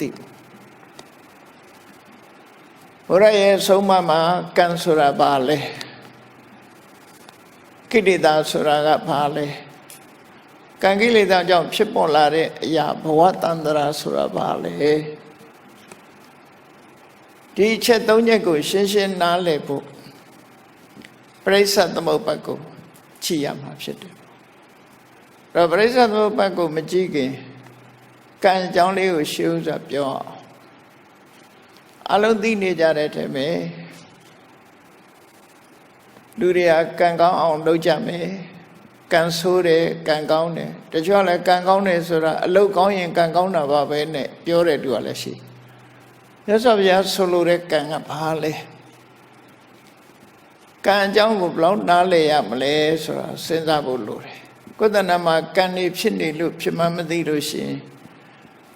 သိဘူးဘုရားရဲ့ဆုံးမမှာကံဆိုတာဘာလဲကိလေသာဆိုတာကဘာလဲကံကိလေသာကြောင့်ဖြစ်ပေါ်လာတဲ့အရာဘဝတန္တရာဆိုတာဘာလဲဒီအချက်သုံးချက်ကို ရှင်းရှင်းနားလည်ဖို့ပရိစ္ဆသမုပ္ပတ်ကိုကြည့်ရမှာဖြစ်တယ်။အဲ့တော့ပရိစ္ဆသမုပ္ပတ်ကိုမကြည့်ခင် ကံအကြောင်းလေးကိုရှင်းဥစွာပြောအောင်။အလုံးသိနေကြတဲ့ထဲမှာလူတွေကကံကောင်းအောင်လုပ်ကြမယ်။ကံဆိုးတယ်ကံကောင်းတယ်။တချို့ကလည်းကံကောင်းတယ်ဆိုတာအလုပ်ကောင်းရင်ကံကောင်းတာပါပဲနဲ့ပြောတဲ့သူကလည်းရှိတယ်။မြတ်စွာဘုရားဆိုလိုတဲ့ကံကဘာလဲ။ကံအကြောင်းကိုဘယ်လောက်နားလည်ရမလဲဆိုတာစဉ်းစားဖို့လိုတယ်ကိုယ်တဏ္ဍမှာကံနေဖြစ်နေလို့ဖြစ်မှမသိလို့ရှိရင်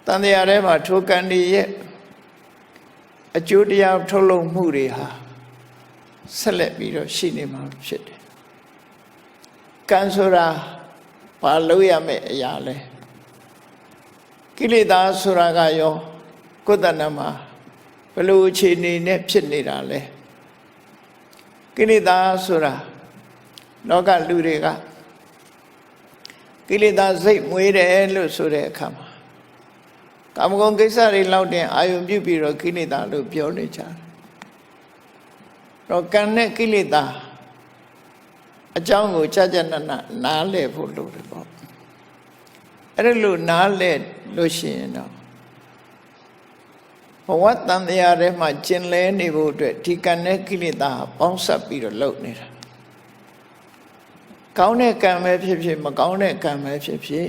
တန်တရားထဲမှာထိုကံတွေရဲ့အကျိုးတရားထုတ်လုပ်မှုတွေဟာဆက်လက်ပြီးတော့ရှိနေမှာဖြစ်တယ်ကံဆိုတာဘာလို့ရမယ့်အရာလဲကိလေသာဆိုတာကရောကိုယ်တဏ္ဍမှာဘယ်လိုအခြေအနေနဲ့ဖြစ်နေတာလဲကိလေသာဆိုတာလောကလူတွေကကိလေသာစိတ်မွေးတယ်လို့ဆိုတဲ့အခါမှာ ကာမဂုဏ်ကိစ္စတွေလောက်တင်အာယုံပြုပြီးတော့ကိလေသာလို့ပြောနေကြတယ်။တော့ကံနဲ့ကိလေသာအကြောင်းကိုကြာကြာနာနာနားလည်ဖို့လိုတယ်ပေါ့။အဲ့ဒါလို့နားလည်လို့ရှိရင်တော့ဘဝတန်တရားထဲမှာကျင်လဲနေဖို့အတွက်ဒီကံနဲ့ကိလေသာပေါင်းစပ်ပြီးတော့လုပ်နေတာကောင်းတဲ့ကံပဲဖြစ်ဖြစ်မကောင်းတဲ့ကံပဲဖြစ်ဖြစ်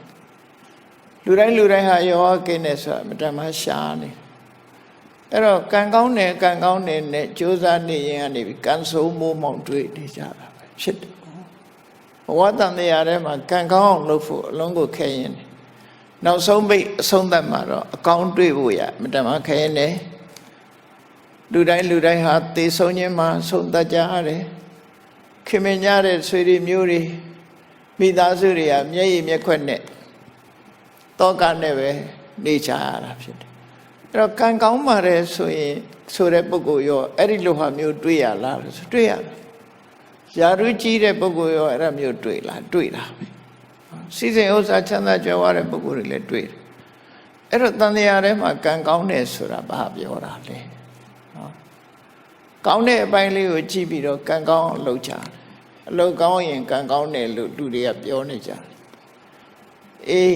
လူတိုင်းလူတိုင်းဟာယောဂကိနေဆိုတာမတမရှားနေအဲ့တော့ကံကောင်းတယ်ကံကောင်းတယ်နဲ့ကြိုးစားနေရင်ကနေပြီးကံဆိုးမိုးမောင်တွေ့နေကြတာပဲဖြစ်တယ်ဘဝတန်တရားထဲမှာကံကောင်းအောင်လုပ်ဖို့အလုံးကိုခဲရင်တယ်နောက်ဆုံးပိတ်အဆုံးသတ်မှာတော့အကောင်းတွေ့ဖို့ရမတမခဲရင်တယ်လူတိုင်းလူတိုင်းဟာသေဆုံးခြင်းမှာဆုံးတတ်ကြရတယ်ခင်မင်ကြတဲ့ဆွေတွေမျိုးတွေမိသားစုတွေကမျက်ရည်မျက်ခွက်နဲ့ တောကနဲ့ပဲနေချရတာဖြစ်တယ်အဲ့တော့ကံကောင်းပါတယ်ဆိုရင်ဆိုတဲ့ပုဂ္ဂိုလ်ရောအဲ့ဒီလိုဟာမျိုးတွေ့ရလားလို့ဆိုတွေ့ရတယ်ယာရုကြီးတဲ့ပုဂ္ဂိုလ်ရောအဲ့ဒါမျိုးတွေ့လားတွေ့တာပဲစီစဉ်ဥစ္စာချမ်းသာကြွယ်ဝတဲ့ပုဂ္ဂိုလ်တွေလည်းတွေ့တယ်အဲ့တော့တန်တရားထဲမှာကံကောင်းတယ်ဆိုတာဘာပြောတာလဲနော်ကောင်းတဲ့အပိုင်းလေးကိုကြည့်ပြီးတော့ကံကောင်းအောင်လုပ်ကြတယ်အလုပ်ကောင်းရင်ကံကောင်းတယ်လို့လူတွေကပြောနေကြတယ်အေး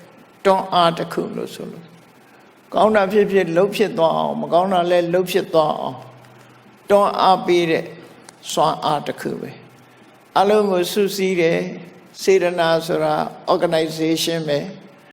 တွန်းအားတစ်ခုလို့ဆိုလို့ကောင်းတာဖြစ်ဖြစ်လှုပ်ဖြစ်သွားအောင်မကောင်းတာလည်းလှုပ်ဖြစ်သွားအောင်တွန်းအားပေးတဲ့စွမ်းအားတစ်ခုပဲအလုံးကိုစုစည်းတယ်စေတနာဆိုတာ organization ပဲ